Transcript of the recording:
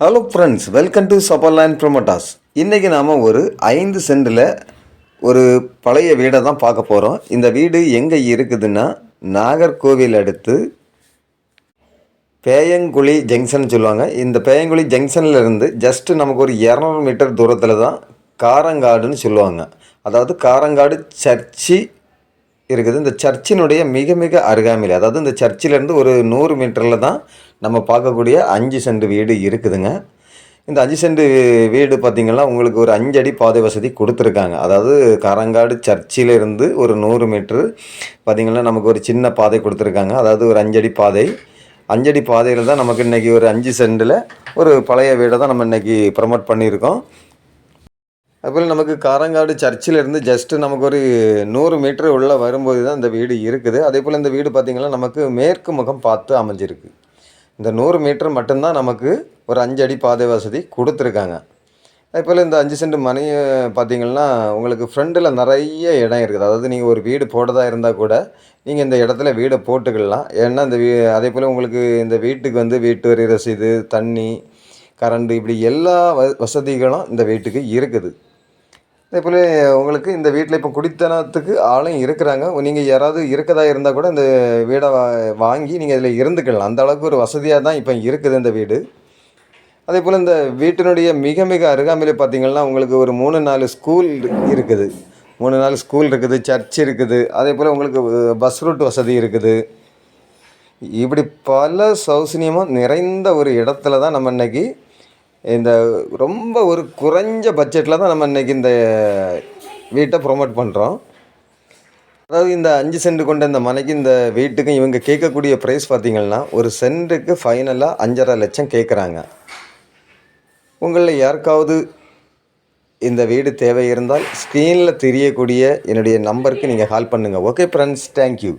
Hello friends welcome to Sabarland promoters இன்றைக்கி நாம் ஒரு ஐந்து சென்டில் ஒரு பழைய வீடை தான் பார்க்க போகிறோம் இந்த வீடு எங்கே இருக்குதுன்னா நாகர்கோவில் அடுத்து பேயங்குழி ஜங்ஷன் சொல்லுவாங்க. இந்த பேயங்குழி ஜங்ஷன்லேருந்து ஜஸ்ட்டு நமக்கு ஒரு இரநூறு மீட்டர் தூரத்தில் தான் காரங்காடுன்னு சொல்லுவாங்க. அதாவது காரங்காடு சர்ச்சு இருக்குது. இந்த சர்ச்சினுடைய மிக மிக அருகாமையில் அதாவது இந்த சர்ச்சிலேருந்து ஒரு நூறு மீட்டரில் தான் நம்ம பார்க்கக்கூடிய அஞ்சு சென்ட் வீடு இருக்குதுங்க. இந்த அஞ்சு சென்ட் வீடு பார்த்திங்கன்னா உங்களுக்கு ஒரு அஞ்சடி பாதை வசதி கொடுத்துருக்காங்க. அதாவது காரங்காடு சர்ச்சிலேருந்து ஒரு நூறு மீட்ரு பார்த்திங்கன்னா நமக்கு ஒரு சின்ன பாதை கொடுத்துருக்காங்க. அதாவது ஒரு அஞ்சடி பாதை. அஞ்சடி பாதையில் தான் நமக்கு இன்றைக்கி ஒரு அஞ்சு சென்டில் ஒரு பழைய வீடை தான் நம்ம இன்றைக்கி ப்ரமோட் பண்ணியிருக்கோம். அதுபோல் நமக்கு காரங்காடு சர்ச்சில் இருந்து ஜஸ்ட்டு நமக்கு ஒரு நூறு மீட்டர் உள்ளே வரும்போது தான் இந்த வீடு இருக்குது. அதே போல் இந்த வீடு பார்த்திங்கன்னா நமக்கு மேற்கு முகம் பார்த்து அமைஞ்சிருக்கு. இந்த நூறு மீட்டர் மட்டும்தான் நமக்கு ஒரு அஞ்சு அடி பாதை வசதி கொடுத்துருக்காங்க. அதேபோல் இந்த அஞ்சு சென்ட் மனையை பார்த்தீங்கன்னா உங்களுக்கு ஃப்ரண்டில் நிறைய இடம் இருக்குது. அதாவது நீங்கள் ஒரு வீடு போட்டதாக இருந்தால் கூட நீங்கள் இந்த இடத்துல வீடை போட்டுக்கலாம். ஏன்னா இந்த வீ அதே போல் உங்களுக்கு இந்த வீட்டுக்கு வந்து வீட்டு வரி ரசீது தண்ணி கரண்டு இப்படி எல்லா வ வசதிகளும் இந்த வீட்டுக்கு இருக்குது. அதே போல் உங்களுக்கு இந்த வீட்டில் இப்போ குடித்தனத்துக்கு ஆளும் இருக்கிறாங்க. நீங்கள் யாராவது இருக்கதா இருந்தால் கூட இந்த வீடை வா வாங்கி நீங்கள் இதில் இருந்துக்கலாம். அந்த அளவுக்கு ஒரு வசதியாக தான் இப்போ இருக்குது இந்த வீடு. அதே போல் இந்த வீட்டினுடைய மிக மிக அருகாமையில் பார்த்திங்கன்னா உங்களுக்கு ஒரு மூணு நாலு ஸ்கூல் இருக்குது. மூணு நாலு ஸ்கூல் இருக்குது சர்ச் இருக்குது. அதே போல் உங்களுக்கு பஸ் ரூட் வசதி இருக்குது. இப்படி பல சௌசனியமாக நிறைந்த ஒரு இடத்துல தான் நம்ம இன்றைக்கி இந்த ரொம்ப ஒரு குறைஞ்ச பட்ஜெட்டில் தான் நம்ம இன்றைக்கி இந்த வீட்டை ப்ரொமோட் பண்ணுறோம் அதாவது இந்த அஞ்சு சென்ட் கொண்ட இந்த மனைக்கு இந்த வீட்டுக்கும் இவங்க கேட்கக்கூடிய ப்ரைஸ் பார்த்திங்கன்னா ஒரு சென்ட்டுக்கு ஃபைனலாக அஞ்சரை லட்சம் கேட்குறாங்க. உங்களில் யாருக்காவது இந்த வீடு தேவை இருந்தால் ஸ்க்ரீனில் தெரியக்கூடிய என்னுடைய நம்பருக்கு நீங்கள் கால் பண்ணுங்கள் ஓகே ஃப்ரெண்ட்ஸ் தேங்க்யூ